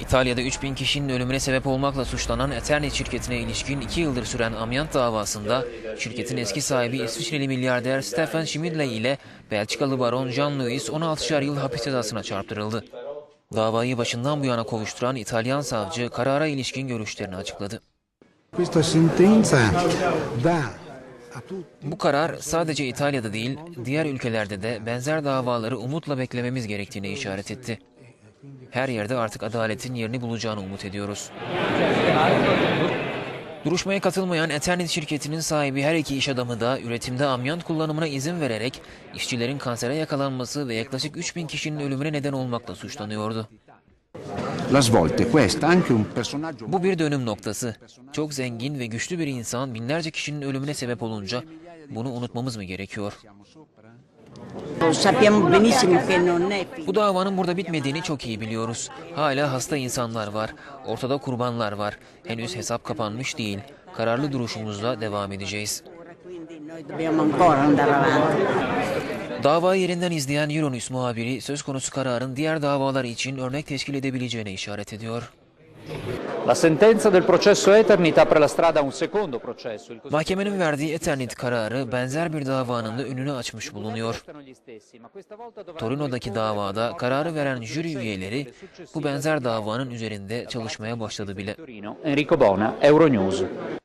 İtalya'da 3000 kişinin ölümüne sebep olmakla suçlanan Eternit şirketine ilişkin 2 yıldır süren amyant davasında şirketin eski sahibi İsviçreli milyarder Stefan Schmidley ile Belçikalı baron Jean-Louis 16'şer yıl hapis cezasına çarptırıldı. Davayı başından bu yana kovuşturan İtalyan savcı karara ilişkin görüşlerini açıkladı. Bu karar sadece İtalya'da değil, diğer ülkelerde de benzer davaları umutla beklememiz gerektiğine işaret etti. Her yerde artık adaletin yerini bulacağını umut ediyoruz. Duruşmaya katılmayan Eternit şirketinin sahibi her iki iş adamı da üretimde amyant kullanımına izin vererek işçilerin kansere yakalanması ve yaklaşık 3000 kişinin ölümüne neden olmakla suçlanıyordu. Bu bir dönüm noktası. Çok zengin ve güçlü bir insan binlerce kişinin ölümüne sebep olunca bunu unutmamız mı gerekiyor? Bu davanın burada bitmediğini çok iyi biliyoruz. Hala hasta insanlar var. Ortada kurbanlar var. Henüz hesap kapanmış değil. Kararlı duruşumuzla devam edeceğiz. Davayı yerinden izleyen Euronews muhabiri söz konusu kararın diğer davalar için örnek teşkil edebileceğine işaret ediyor. La sentenza del processo Eternit apre la strada a un secondo processo. Mahkemenin verdiği Eternit kararı benzer bir davanın da önünü açmış bulunuyor. Torino'daki davada kararı veren jüri üyeleri bu benzer davanın üzerinde çalışmaya başladı bile. Enrico Bona, Euronews.